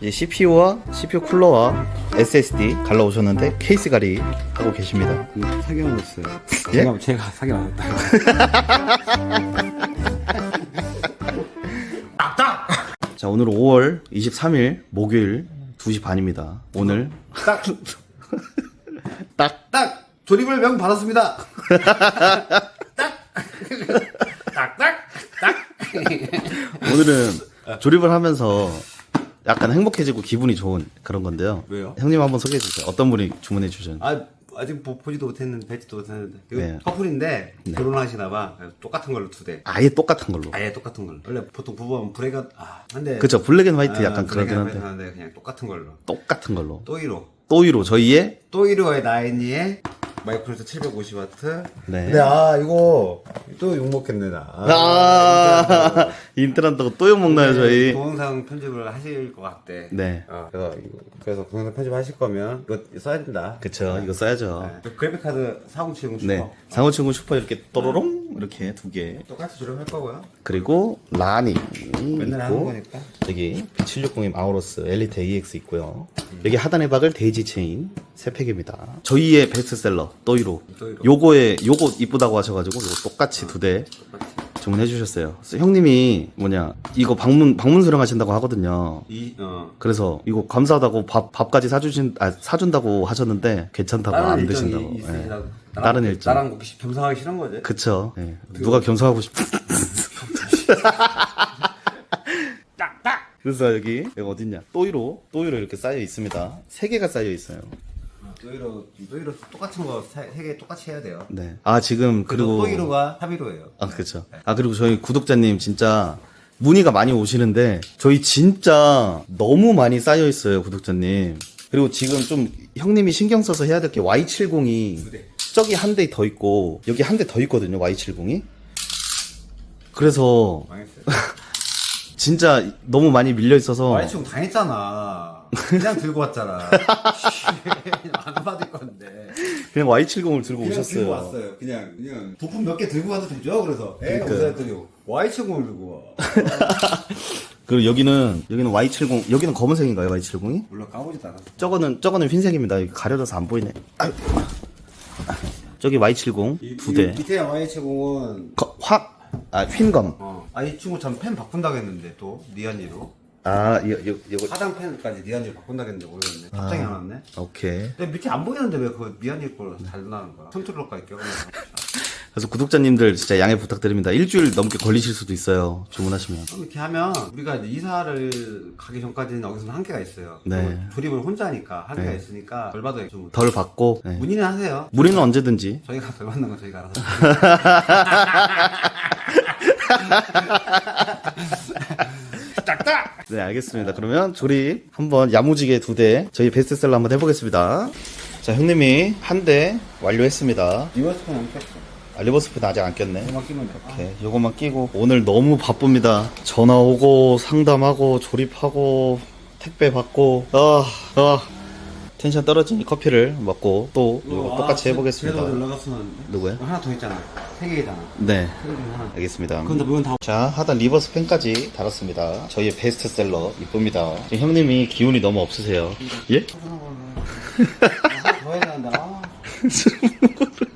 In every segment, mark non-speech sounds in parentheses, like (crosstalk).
이제 CPU와 CPU 쿨러와 SSD 갈라 오셨는데 케이스 가리 하고 계십니다. 사기 안 했어요. 예? 제가, 제가 사기 안 했다. (laughs) 자, 오늘 5월 23일 목요일 2시 반입니다. 오늘 딱, 딱 딱! 조립을 명 받았습니다! 오늘은 조립을 하면서 약간 행복해지고 기분이 좋은 그런 건데요. 왜요? 형님 한번 소개해 주세요. 어떤 분이 주문해 주셨는지. 아, 아직 보, 보지도 못했는데, 뵙지도 못했는데. 이거 네. 커플인데, 결혼하시나봐. 똑같은 걸로 두 대. 아예 똑같은 걸로. 아예 똑같은 걸로. 원래 보통 부부하면 브레이크, 아, 한데. 그쵸 블랙 앤 화이트 약간 그러긴 한데. 그냥 똑같은 걸로. 똑같은 걸로. 또이로. 또이로 저희의 또이로의 나인이의 마이크로스 750W. 네. 근데 아, 이거 또 욕먹겠네, 나. 아 인트란다고 또 욕먹나요 저희? 동영상 편집을 하실 것 같대. 네. 어, 그래서 이거- 그래서 동영상 편집 하실 거면 이거 써야 된다. 그쵸 이거 써야죠. 네. 그래픽 카드 4070 네. 슈퍼. 상호친구 슈퍼 이렇게 또로롱 이렇게 두 개. 똑같이 조립할 거고요. 그리고 라니 맨날 하는 있고 거니까. 여기 760의 마우로스 엘리트 AX 있고요. 여기 하단에 박을 데이지 체인 세 팩입니다. 저희의 베스트셀러 또이로. 또이로. 요거에 요거 이쁘다고 하셔가지고 요거 똑같이 두 대 똑같이. 주문해 주셨어요. 그래서 형님이 뭐냐 이거 방문 방문 수령하신다고 하거든요. 이, 어. 그래서 이거 감사하다고 밥 밥까지 사주신 아 사준다고 하셨는데 괜찮다고 안 일정이 드신다고. 예. 있으시다. 다른 일정. 나랑 그렇게 겸상하기 싫은 거지. 그쵸. 예. 누가 겸손하고 싶. (laughs) 그래서 여기 여기 어딨냐? 또이로 또이로 이렇게 쌓여 있습니다. 세 개가 쌓여 있어요. 또이로, 또이로 똑같은 거세개 똑같이 해야 돼요. 네. 아 지금 그리고 그리고 또이로가 합의로예요. 아 그렇죠. 아 그리고 저희 구독자님 진짜 문의가 많이 오시는데 저희 진짜 너무 많이 쌓여 있어요 구독자님. 그리고 지금 좀 형님이 신경 써서 해야 될 게 Y70이 대. 저기 한 대 더 있고 여기 한 대 더 있거든요 Y70이. 그래서 망했어요. (laughs) 진짜 너무 많이 밀려 있어서 와이치공 당했잖아. 그냥 들고 왔잖아. (laughs) 안 받을 건데. 그냥 Y70을 들고 그냥 오셨어요. 들고 왔어요. 그냥 그냥 부품 몇 개 들고 가도 되죠. 그래서 에 그러니까요. 했더니 와이치공을 들고 와. (laughs) 그리고 여기는 여기는 Y70 여기는 검은색인가요 Y70이? 물론 까보지도 않았어. 저거는 저거는 흰색입니다. 가려져서 안 보이네. 아유. 저기 Y70 두 대. 밑에 와이치공은 거- 화, 아, 휜검. 어. 아이 친구 참 펜 바꾼다고 했는데 또 니안이로 아, 이거, 이거, 이거. 하단 펜까지 니안이로 바꾼다고 했는데 모르겠네. 답장이 안 왔네. 오케이. 근데 밑에 안 보이는데 왜 그 니안이 걸잘 나는 거야? 컨트롤까지 껴가면서. 그래서 구독자님들 진짜 양해 부탁드립니다. 일주일 넘게 걸리실 수도 있어요. 주문하시면. 이렇게 하면 우리가 이제 이사를 가기 전까지는 여기서는 한계가 있어요. 네. 그리고 조립을 혼자 하니까 한계가 네. 있으니까 덜 받아야 좀덜 받고. 네. 문의는 하세요. 무리는 언제든지. 저희가 덜 받는 건 저희가 알아서. (laughs) 딱딱. 네, 알겠습니다. 그러면 조립 한번 야무지게 두 대, 저희 베스트셀러 한번 해보겠습니다. 자, 형님이 한 대 완료했습니다. 리버스폰 안 꼈어. 아, 리버스피드 아직 안 꼈네. 이거만 끼면 돼. 오케이, 요것만 끼고 오늘 너무 바쁩니다. 전화 오고 상담하고 조립하고 택배 받고 아, 아 텐션 떨어지니 커피를 먹고 또 요거 똑같이 해보겠습니다. 그래도 올라갔으면 안 돼? 누구야? 하나 더 있잖아. 세 개잖아. 네, 세개 중에 하나. 알겠습니다. 근데 물건 다 자, 하단 리버스 펜까지 달았습니다. 저희의 베스트셀러 이쁩니다. 지금 형님이 기운이 너무 없으세요. 예? 하나 더 해야. 아. (laughs)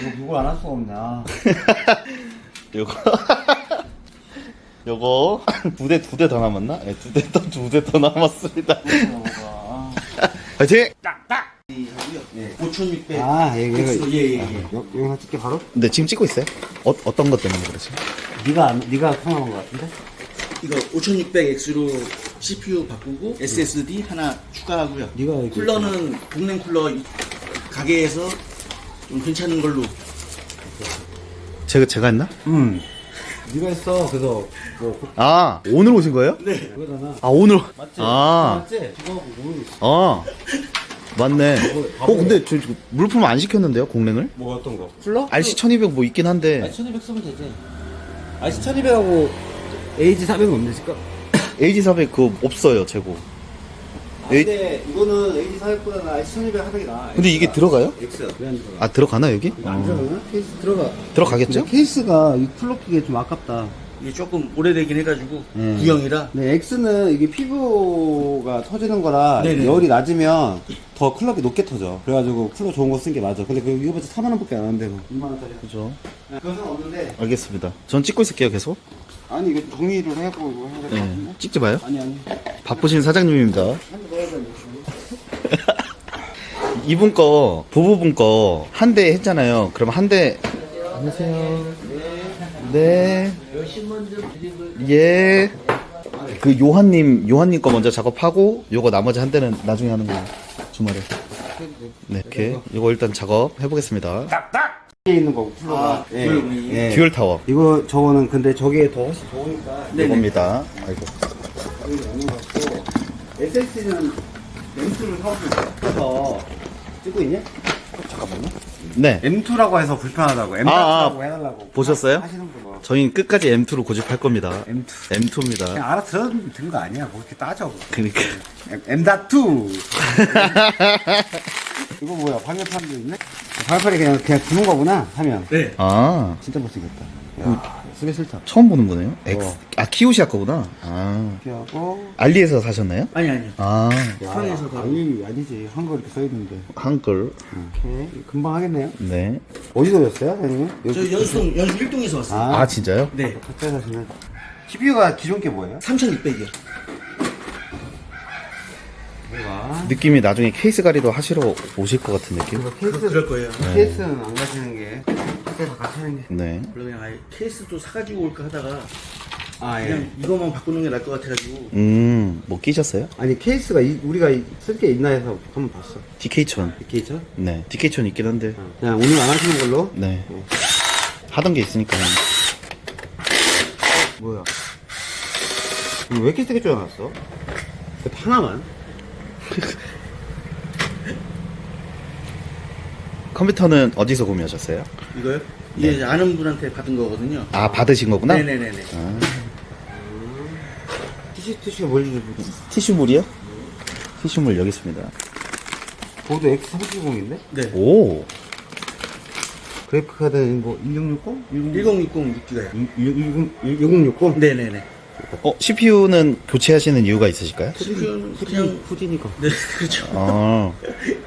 이거 누굴 안할 수가 없네. 아. (laughs) 요거 (laughs) 요거 (laughs) 두 대 두 대 더 남았나? 네, 두대더두대더 남았습니다. 아. 화이팅! 예, 5,600. 아, 예, 백수, 예, 예, 예, 예. 여- 영상 찍게 바로? 네, 지금 찍고 있어요. 어, 어떤 것 때문에 그러지? 네가 안- 네가 통화한 것 같은데? 이거 5,600X로 CPU 바꾸고 SSD 하나 추가하고요. 네가 이렇게 쿨러는 동냉 쿨러 이- 가게에서 좀 괜찮은 걸로 제가 제가 했나? 응. 네가 했어. 그래서 뭐 그- 아 오늘 오신 거예요? 네. 그거잖아. 아 오늘 맞지? 아, 맞지? 그거하고 뭐아 맞네. 어 근데 저, 저 물품 안 시켰는데요 공랭을? 뭐 어떤 거? 쿨러? RC 1200 뭐 있긴 한데 아니 1200 쓰면 되지. 아니 1200하고 AG 400은 없는 실까? AG 400 그거 없어요 재고. 근데 이거는 AG 400보다는 아직 1200 하백이 나. 근데 이게 들어가요? X. 왜안 들어가? 아 들어가나 여기? 안 들어가나? 케이스 들어가. 들어가겠죠? 근데 케이스가 이 끼기에 좀 아깝다. 이게 조금 오래되긴 해가지고 음. 구형이라 네, X는 이게 피부가 터지는 거라 네네. 열이 낮으면 더 클럭이 높게 터져. 그래가지고 쿨러 좋은 거 쓴 게 맞아. 근데 그 이거보다 4만 원밖에 안 하는데 뭐. 2만 원짜리. 그죠. 네, 그건 상관없는데. 알겠습니다. 전 찍고 있을게요, 계속. 아니 이거 정리를 해고 이거 해야 될것 네. 같은데. 찍지 마요. 아니 아니. 바쁘신 사장님입니다. (laughs) 이분 거, 부부분 거, 한 대 했잖아요. 그럼 한 대. 안녕하세요. 네. 예. 그 요한님, 요한님 거 먼저 작업하고, 요거 나머지 한 대는 나중에 하는 거예요. 주말에. 네, 이렇게. 요거 일단 작업 해보겠습니다. 뒤에 있는 거고 쿨러가. 아, 듀얼 예. 듀얼 타워. 이거 저거는 근데 저게 더 훨씬 좋으니까. 네네. 요겁니다. 아이고. SS는 M2를 사고 싶어서 찍고 있냐? 잠깐만요. 네. M2라고 해서 불편하다고. M2라고 아, 아. 해달라고. 보셨어요? 하시는 거. 저희는 끝까지 M2로 고집할 겁니다. M2. M2입니다. 그냥 알아들은 거 아니야. 뭐 이렇게 따져. 그러니까. M, M.2. (laughs) 이거 뭐야? 방열판도 있네? 방열판이 그냥, 그냥 주는 거구나, 하면. 네. 아, 진짜 못생겼다. 야, 쓰기 싫다. 처음 보는 거네요? X. 어. 아, 키오시아 거구나. 아. 이렇게 하고. 알리에서 사셨나요? 아니 아니요. 아, 다. 아니, 아니지. 한거 이렇게 써 있는데. 한글. 이렇게. 금방 하겠네요. 네. 어디서 오셨어요, 선생님? 저 연수동 연수 1동에서 왔어요. 아, 진짜요? 네. 가까이 사시는. CPU가 기존 게 뭐예요? 3600이요. 뭐가? 느낌이 나중에 케이스 가리도 하시러 오실 것 같은 느낌? 케이스, 그럴 거예요. 케이스는 안 가시는 게. 케이스 같이 하는 게. 네. 원래 그냥 아예 케이스도 사가지고 올까 하다가 아, 예. 그냥 이거만 바꾸는 게 나을 것 같아가지고 음, 뭐 끼셨어요? 아니, 케이스가 이- 우리가 쓸 게 있나 해서 한번 봤어. DK촌. 이렇게 있죠? 네. DK촌 있긴 한데. 그냥 오늘 안 하시는 걸로? 네. 하던 게 있으니까. 뭐야? 이거 왜 이렇게 세게 쪼여놨어? 그 하나만? (laughs) 컴퓨터는 어디서 구매하셨어요? 이거요? 이게 이제 아는 분한테 받은 거거든요. 아, 받으신 거구나? 네네네네. 티슈, 티슈가 뭘지 티슈물이요? 티슈물 여기 있습니다. 보드 X370인데? 네. 오. 그래픽 카드는 뭐 1660? 1060 6기가요. 1060? 네네네. 어, CPU는 교체하시는 이유가 있으실까요? CPU는 그냥 후지니까. 네 (laughs) 그렇죠. 아, (laughs)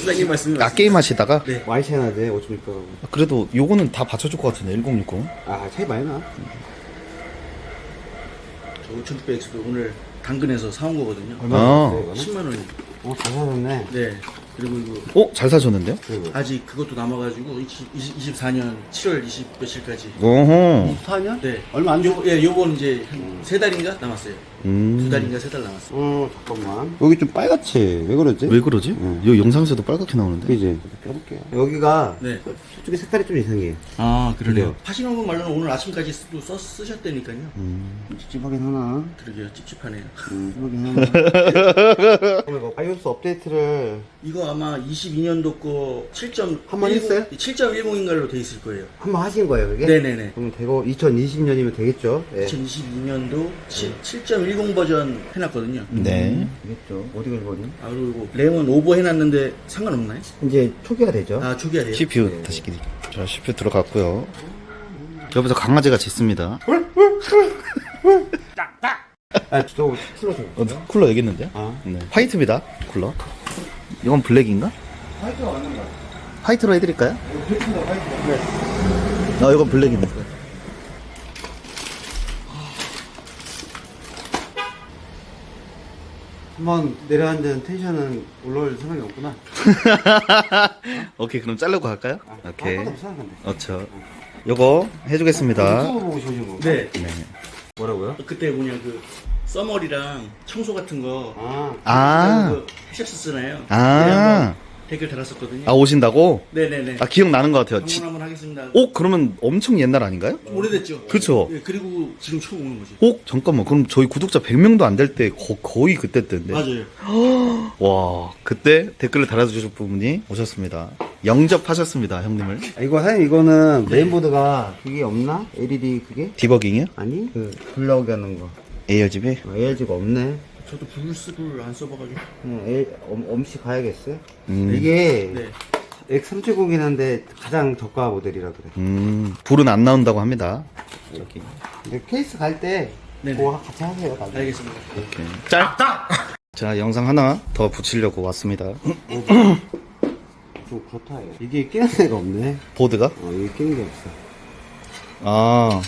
수장님 말씀이 아 게임 하시다가? 네. 와이샤나제 5600하고. 그래도 요거는 다 받쳐줄 것 같은데, 1060. 아, 차이 많이 나. 저 5600X도 오늘 당근에서 사온 거거든요. 얼마 아. 줬어요, 이거는? 10만 원이. 어, 잘 사셨네. 네. 그리고 이거 어? 잘 사셨는데요? 그리고. 아직 그것도 남아가지고 20, 24년 7월 20 며칠까지. 오호. 24년? 네. 얼마 안 줘? 요, 예, 요번 이제 한 세 달인가 남았어요. 음. 두 달인가 세 달 남았어요. 어, 잠깐만. 여기 좀 빨갛지? 왜 그러지? 왜 그러지? 응. 요 영상에서도 빨갛게 나오는데. 그지? 껴볼게요. 여기가 네. 솔직히 색깔이 좀 이상해. 아, 그래요? 하시는 분 말로는 오늘 아침까지 또 써, 쓰셨다니까요. 찝찝하긴 하나. 그러게요. 찝찝하네요. 음, 찝찝하긴 하나. (laughs) 그럼 이거 바이오스 업데이트를 이거 아마 22년도 거 7.10 한번 했어요? 7.10인가로 돼 있을 거예요. 한 번 하신 거예요, 그게? 네네네. 그럼 되고 2020년이면 되겠죠? 네. 2022년도 7.10 버전 해놨거든요. 네. 되겠죠. 어디 걸버리? 아 그리고 램은 오버 해놨는데 상관없나요? 이제 초기화 되죠? 아 초기화 돼요. CPU 다시 끼리. 자, CPU 들어갔고요. 여기서 강아지가 짖습니다. 아, 저 쿨러 좀. 어, 쿨러 여기 있는데요? 아. 네. 화이트입니다. 쿨러. 이건 블랙인가? 화이트가 맞는 거야. 화이트로 해드릴까요? 블랙인가 화이트가. 아, 이건 블랙이네. 한번 내려앉은 텐션은 올라올 생각이 없구나. (laughs) 오케이, 그럼 자르고 갈까요? 아, 오케이. 아무것도 없어, 근데. 어쵸. 요거 해주겠습니다. 유튜브 보고 싶으신 거. 네. 네. 뭐라고요? 그때 뭐냐 그 써머리랑 청소 같은 거 아, 아, 그거 하셨었잖아요. 아. 댓글 달았었거든요. 아, 오신다고? 네네네. 아, 기억나는 것 같아요. 지- 방문 한번 하겠습니다. 어, 그러면 엄청 옛날 아닌가요? 오래됐죠. 그쵸. 예, 그리고 지금 처음 오는 거지. 어? 잠깐만, 그럼 저희 구독자 100명도 안 될 때 거의 그때 때인데. 맞아요. (gasps) 와, 그때 댓글을 달아주실 분이 오셨습니다. 영접하셨습니다, 형님을. 아, 이거 사장님 이거는 메인보드가 그게 없나? LED 그게? 디버깅이요? 아니 그불 나오게 하는 거 ARGB? 아, ARG가 없네 저도 블루스를 안 써봐가지고. 그냥 A, 엄, 엄씨 가야겠어요 음. 이게 네. X370이긴 한데 가장 저가 모델이라 그래. 음, 불은 안 나온다고 합니다. 저기. 근데 케이스 갈 때 네네. 그거 같이 하세요. 나중에. 알겠습니다. 이렇게. 짤! 자, 영상 하나 더 붙이려고 왔습니다. 좀 그렇다. 얘. 이게 끼는 데가 없네. 보드가? 어, 이게 끼는 게 없어. 아,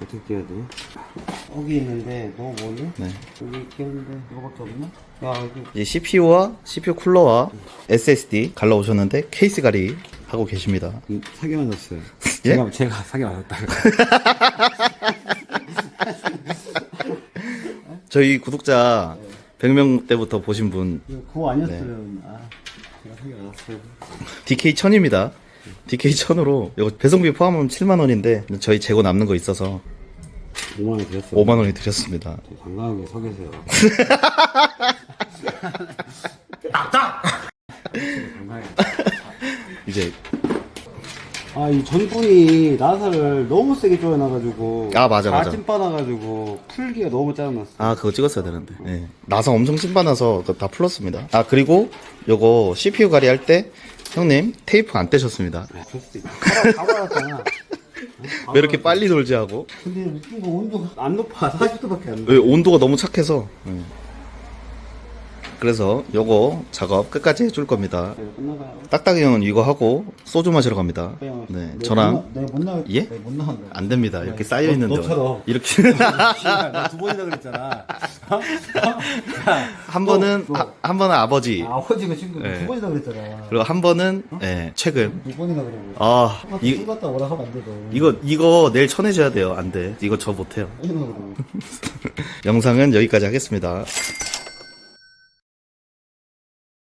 어떻게 끼야 돼? 여기 있는데 너무 뭐니? 네. 여기 끼는데 이거밖에 없나? 야 여기 이제 CPU와 CPU 쿨러와 SSD 갈라오셨는데 케이스 가리 하고 계십니다. 음, 사기 맞았어요. (laughs) 예? 제가 제가 사기 맞았다. (laughs) 저희 구독자 100명 때부터 보신 분 그거 아니었으면 아 제가 사기 맞았어요. DK 1000입니다. DK 1000으로 이거 배송비 포함하면 7만 원인데 저희 재고 남는 거 있어서 5만 원 드렸어요. 5만 원이 드렸습니다. 당당하게 서 계세요. (laughs) (laughs) 이제 아, 이 전분이 나사를 너무 세게 조여놔가지고. 아, 맞아, 맞아. 찜 빠나가지고 풀기가 너무 짜증났어. 아 그거 찍었어야 되는데 예. 나사 엄청 그거 다 풀었습니다. 아 그리고 요거 CPU 가리 할 때 형님 테이프 안 떼셨습니다. 아, 그럴 수도 있다. 다, 다 받았잖아. 왜 이렇게 빨리 돌지 하고 근데 웃긴 거 온도가 안 높아. 40도밖에 안 돼. 왜 온도가 너무 착해서 예. 그래서 요거 작업 끝까지 해줄 겁니다. 네, 끝나가요. 딱딱이 형은 이거 하고 소주 마시러 갑니다. 네, 내가 저랑 못 나- 내가 못 나갈 예? 내가 못 나간다. 안 됩니다. 이렇게 쌓여 너- 있는데 너처럼. 이렇게 나두 번이나 그랬잖아. 어? 한 번은 너, 너. 아, 한 번은 아버지 아버지가 친구 네. 두 번이나 그랬잖아. 그리고 한 번은 예, 최근 두 번이나 그러고. 아 이... 이, 술 갔다 오라 하면 안 돼, 너. 이거 이거 내일 쳐내줘야 돼요. 안 돼. 이거 저 못해요. (laughs) 영상은 여기까지 하겠습니다.